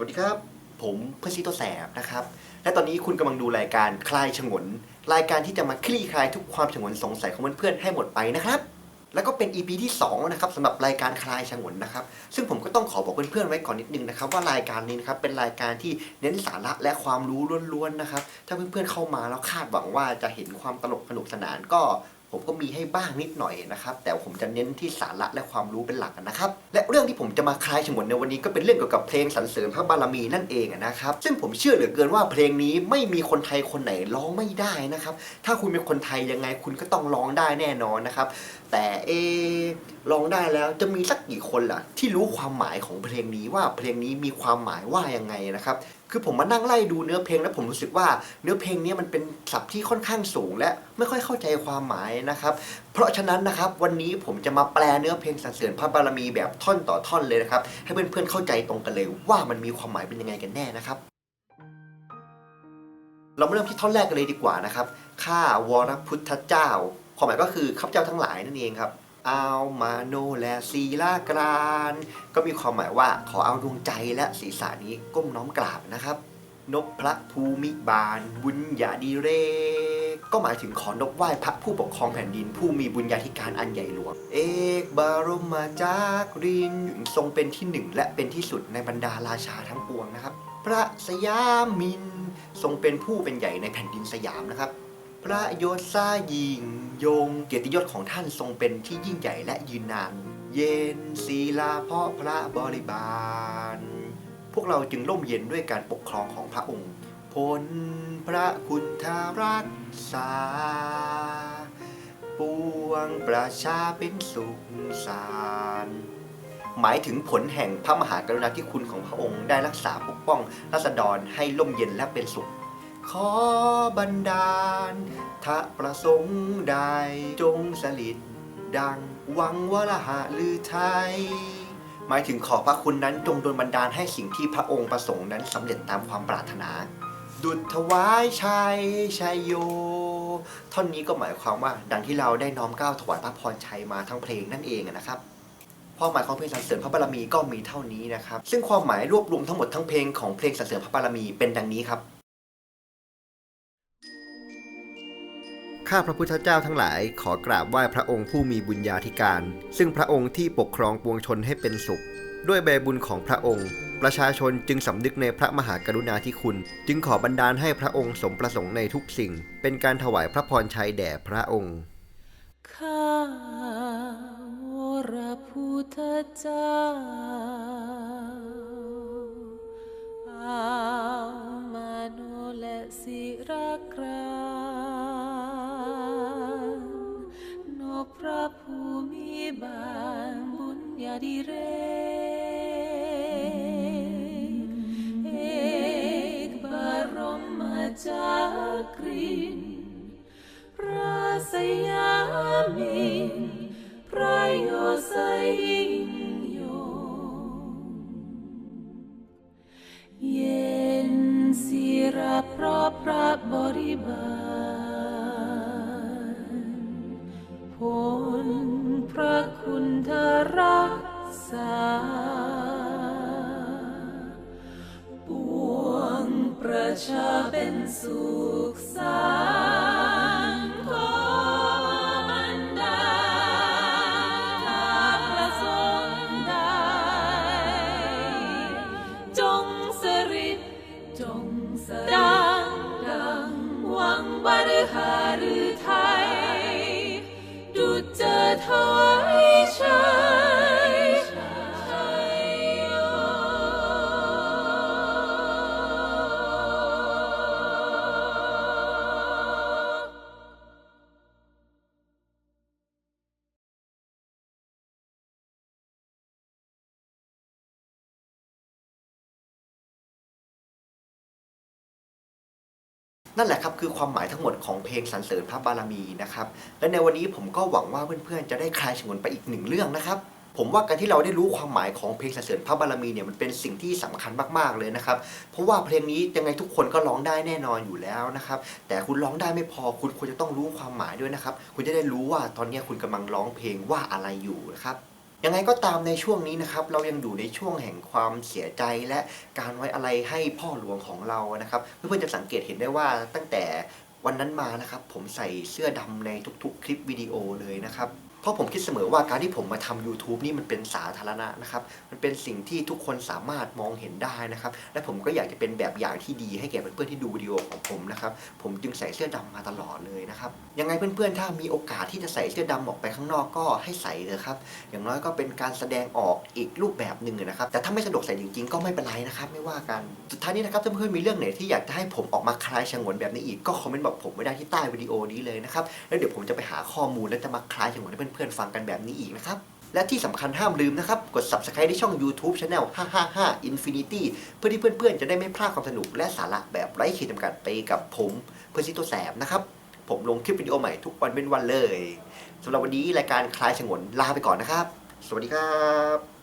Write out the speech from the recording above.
สวัสดีครับ ผมเพื่อนซีโตวแสบนะครับ และตอนนี้คุณกำลังดูรายการคลายฉงน รายการที่จะมาคลี่คลายทุกความฉงนสงสัยของเพื่อนๆให้หมดไปนะครับ แล้วก็เป็น EP ที่2แล้วนะครับสำหรับรายการคลายฉงนนะครับ ซึ่งผมก็ต้องขอบอกเพื่อนๆไว้ก่อนนิดนึงนะครับว่ารายการนี้นะครับเป็นรายการที่เน้นสาระและความรู้ล้วนๆนะครับ ถ้าเพื่อนๆเข้ามาแล้วคาดหวังว่าจะเห็นความตลกสนุกสนานก็ ผมก็มีให้บ้างนิดหน่อยนะครับ แต่ผมจะเน้นที่สาระและความรู้เป็นหลักนะครับ และเรื่องที่ผมจะมาคลายฉงนในวันนี้ก็เป็นเรื่องเกี่ยวกับเพลงสรรเสริญพระบารมีนั่นเองนะครับ ซึ่งผมเชื่อเหลือเกินว่าเพลงนี้ไม่มีคนไทยคนไหนร้องไม่ได้นะครับ ถ้าคุณเป็นคนไทยยังไงคุณก็ต้องร้องได้แน่นอนนะครับ แต่เอร้องได้แล้วจะมีสักกี่คนล่ะ ที่รู้ความหมายของเพลงนี้ว่าเพลงนี้มีความหมายว่ายังไงนะครับ คือผมมานั่งไล่ดูเนื้อเพลงแล้วผมรู้สึกว่าเนื้อเพลงนี้มันเป็นศัพท์ที่ค่อนข้างสูง และไม่ค่อยเข้าใจความหมายนะครับ เพราะฉะนั้นนะครับวันนี้ผมจะมาแปลเนื้อเพลงสรรเสริญพระบารมีแบบท่อนต่อท่อนเลยนะครับ ให้เพื่อนๆเข้าใจตรงกันเลยว่ามันมีความหมายเป็นยังไงกันแน่นะครับ เรามาเริ่มที่ท่อนแรกกันเลยดีกว่านะครับข้าวรพุทธเจ้า ความหมายก็คือข้าพเจ้าทั้งหลายนั่นเองครับ อามาโนและศีลากราน ก็มีความหมายว่าขอเอาดวงใจและศีรษะนี้ก้มน้อมกราบนะครับนบพระภูมิบาล บุญญาดีเรกก็หมายถึงขอนบไหว้พระผู้ปกครองแผ่นดิน ผู้มีบุญญาธิการอันใหญ่หลวง เอกบรมจากรินทรงเป็นที่หนึ่งและเป็นที่สุดในบรรดาราชาทั้งปวงนะครับ พระสยามิน ทรงเป็นผู้เป็นใหญ่ในแผ่นดินสยามนะครับ พระยศซายิง ยง เกียรติยศของท่านทรงเป็นที่ยิ่งใหญ่และยืนนาน เย็นศีลาเพราะพระบริบาล พวกเราจึงร่มเย็นด้วยการปกครองของพระองค์ผลพระคุณทารักษา ปวงประชาเป็นสุขสารหมายถึงผลแห่งพระมหากรุณาธิคุณของพระองค์ได้รักษาปกป้องรัษฎรให้ร่มเย็นและเป็นสุข ขอบันดาลทะประสงค์ใดจงสลิดดังหวังวรหะลือไทย หมายถึงขอพระคุณนั้นจงโดนบันดาลให้สิ่งที่พระองค์ประสงค์นั้นสำเร็จตามความปรารถนา ดุจถวายชัยชัยโย ท่อนนี้ก็หมายความว่า ดังที่เราได้น้อมก้าวถวายพระพรชัยมาทั้งเพลงนั่นเองนะครับความหมายของเพลงสรรเสริญพระบารมีก็มีเท่านี้นะครับ ซึ่งความหมายรวบรวมทั้งหมดทั้งเพลงของเพลงสรรเสริญพระบารมีเป็นดังนี้ครับ ข้าพระพุทธเจ้าทั้งหลายขอกราบไหว้พระองค์ผู้มีบุญญาธิการ ซึ่งพระองค์ที่ปกครองปวงชนให้เป็นสุข ด้วยใบบุญของพระองค์ ประชาชนจึงสำนึกในพระมหากรุณาธิคุณ จึงขอบันดาลให้พระองค์สมประสงค์ในทุกสิ่ง เป็นการถวายพระพรชัยแด่พระองค์ข้าวรพุทธเจ้าาลผลพระคุณทรัก ษา ปวงประชาเป็นสุขสา นั่นแหละครับคือความหมายทั้งหมดของเพลงสรรเสริญพระบารมีนะครับและในวันนี้ผมก็หวังว่าเพื่อนๆจะได้คลายฉงนไปอีกหนึ่งเรื่องนะครับผมว่าการที่เราได้รู้ความหมายของเพลงสรรเสริญพระบารมีเนี่ยมันเป็นสิ่งที่สำคัญมากๆเลยนะครับ เพราะว่าเพลงนี้ยังไงทุกคนก็ร้องได้แน่นอนอยู่แล้วนะครับ แต่คุณร้องได้ไม่พอคุณควรจะต้องรู้ความหมายด้วยนะครับ คุณจะได้รู้ว่าตอนนี้คุณกำลังร้องเพลงว่าอะไรอยู่นะครับ ยังไงก็ตามในช่วงนี้นะครับ เรายังอยู่ในช่วงแห่งความเสียใจและการไว้อะไรให้พ่อหลวงของเรานะครับ เพื่อนๆจะสังเกตเห็นได้ว่าตั้งแต่วันนั้นมานะครับ ผมใส่เสื้อดำในทุกๆ คลิปวิดีโอเลยนะครับ เพราะผมคิดเสมอว่าการที่ผมมาทำ YouTube นี่มันเป็นสาธารณะนะครับ มันเป็นสิ่งที่ทุกคนสามารถมองเห็นได้นะครับ และผมก็อยากจะเป็นแบบอย่างที่ดีให้แก่เพื่อนๆที่ดูวิดีโอของผมนะครับ ผมจึงใส่เสื้อดำมาตลอดเลยนะครับ ยังไงเพื่อนๆ ถ้ามีโอกาสที่จะใส่เสื้อดำออกไปข้างนอกก็ให้ใส่เลยครับ อย่างน้อยก็เป็นการแสดงออกอีกรูปแบบหนึ่งนะครับ แต่ถ้าไม่สะดวกใส่จริงๆ ก็ไม่เป็นไรนะครับ ไม่ว่ากัน สุดท้ายนี้นะครับถ้าเพื่อนๆ มีเรื่องไหนที่อยากจะให้ผมออกมาคลายฉงนแบบนี้อีกก็คอมเมนต์บอกผมไว้ได้ที่ใต้วิดีโอนี้เลยนะครับ แล้วเดี๋ยวผมจะไปหาข้อมูลและจะมาคลายฉงนให้เพื่อนๆฟังกันแบบนี้อีกนะครับ และที่สำคัญห้ามลืมนะครับ กด subscribe ที่ช่อง YouTube Channel 555 Infinity เพื่อที่เพื่อนๆ จะได้ไม่พลาดความสนุกและสาระแบบไร้ขีดจำกัดไปกับผมเพื่อนซิโตแสบนะครับ ผมลงคลิปวิดีโอใหม่ทุกวันเป็นวันเลยสำหรับวันนี้รายการคลายฉงนลาไปก่อนนะครับ สวัสดีครับ